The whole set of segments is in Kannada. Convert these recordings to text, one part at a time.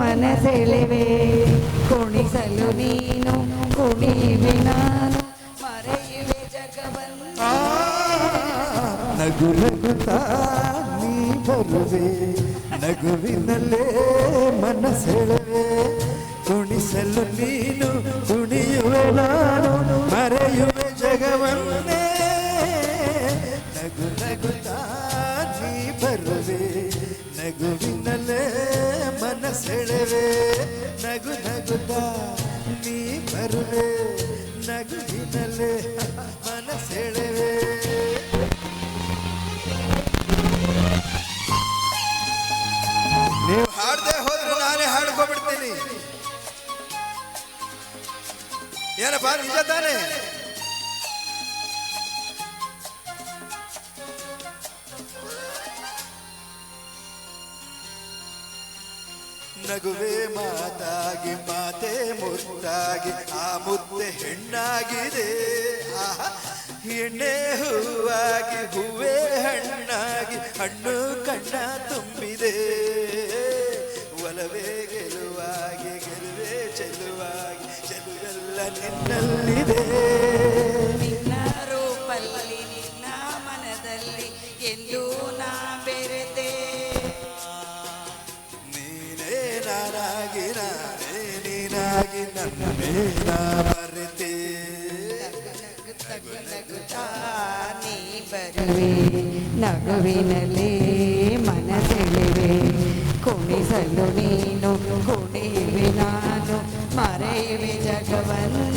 ಮನಸೆಳೆವೆ ಕುಣಿಸಲು ನೀನು ಕುಣಿವೆ ನಾನು ಮರೆಯುವೆ ಜಗವನ್ನು ನಗು ನಗುತ್ತಾ ನೀ ಬರುವೆ ನಗುವಿನಲ್ಲೇ ಮನಸೆಳೆವೆ ಕುಣಿಸಲು ನೀನು ನಗು ನಗುತ ನೀ ಬರುವೆ ನಗುವಿನಲ್ಲೇ ಮನಸೆಳೆವೆ. ನೀವು ಹಾಡದೆ ಹೋದ್ರೆ ನಾನೇ ಹಾಡ್ಕೊಬಿಡ್ತೀನಿ ಏನಪ್ಪ ನಿಜ ತಾನೇ? ನಗುವೆ ಮಾತಾಗಿ, ಮಾತೆ ಮುತ್ತಾಗಿ ಆ ಮುದ್ದೆ ಹೆಣ್ಣಾಗಿದೆ. ಎಣ್ಣೆ ಹೂವಾಗಿ, ಹೂವೇ ಹಣ್ಣಾಗಿ, ಹಣ್ಣು ಕಣ್ಣ ತುಂಬಿದೆ. ಒಲವೇ ಗೆಲುವಾಗಿ, ಗೆಲುವೆ ಚೆಲುವಾಗಿ, ಚೆಲುವೆಲ್ಲ ನಿನ್ನಲ್ಲಿದೆ ನಾನಾಗಿ ನಾನೇ ನೀನಾಗಿ ನನ್ನೇ ನಾ ಮರೆತೆ ನಗು ನಗುತ್ತಾ ನೀ ಬರುವೆ ನಗುವಿನಲ್ಲಿ ಮನಸೆಳೆವೆ ಕುಣಿಸಲು ನೀನು ಕುಣಿವೆ ನಾನು ಮರೆಯುವೆ ಜಗವನ್ನೇ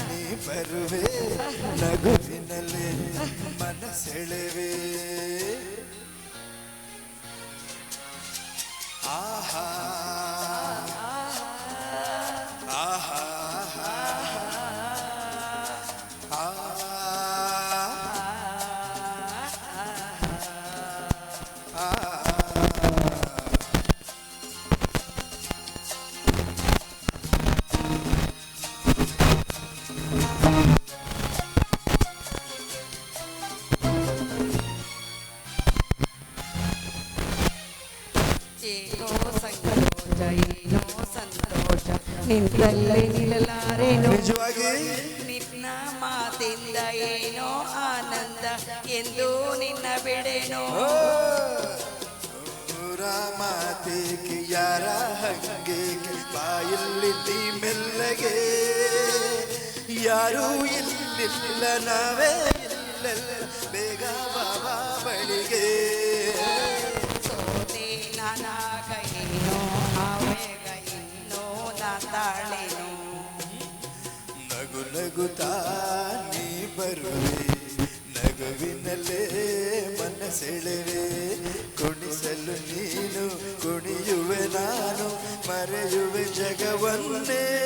ನೀ ಬರುವೆ ನಗುವಿನಲ್ಲಿ ಮನಸೆಳೆವೆ ಆಹಾ ಸಂತೋಷ ಏನೋ ಸಂತೋಷ ನಿಂತಲ್ಲೇ ನಿಲ್ಲಲಾರೇನೋ ನಿಜವಾಗಿ? ನಿನ್ನ ಮಾತಿಂದ ಏನೋ ಆನಂದ ಎಂದು ನಿನ್ನ ಬಿಡೆನೋ. ಮಾತೇಕೆ ಯಾರ ಹಂಗೆ ಬಾಯಲ್ಲಿ ಮೆಲ್ಲಗೆ ಯಾರೂ ಇಲ್ಲಿಲ್ಲ ನಾವೇ ಇಲ್ಲೆಲ್ಲ ಬೇಗ ಬಾಬಾ ಬಳಿಗೆ. ನಾ ತಾಳೇನೋ? ನಗು ನಗುತ್ತಾ ನೀ ಬರುವೆ ನಗುವಿನಲ್ಲೇ ಮನಸೆಳೆವೆ. ಕುಣಿಸಲು ನೀನು ಕುಣಿಯುವೆ ನಾನು ಮರೆಯುವೆ ಜಗವನ್ನೇ.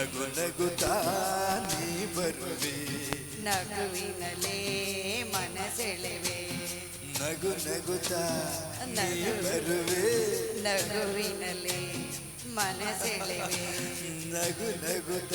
ನಗು ನಗುತ್ತಾ ನೀ ಬರುವೆ. ನಗುವಿನಲೇ ಮನಸೆಳೆವೆ. ನಗು ನಗುತ್ತಾ ನೀ. ಬರುವೆ. ನಗುವಿನಲೇ ಮನಸೆಳೆವೆ. ನಗು ನಗುತ್ತಾ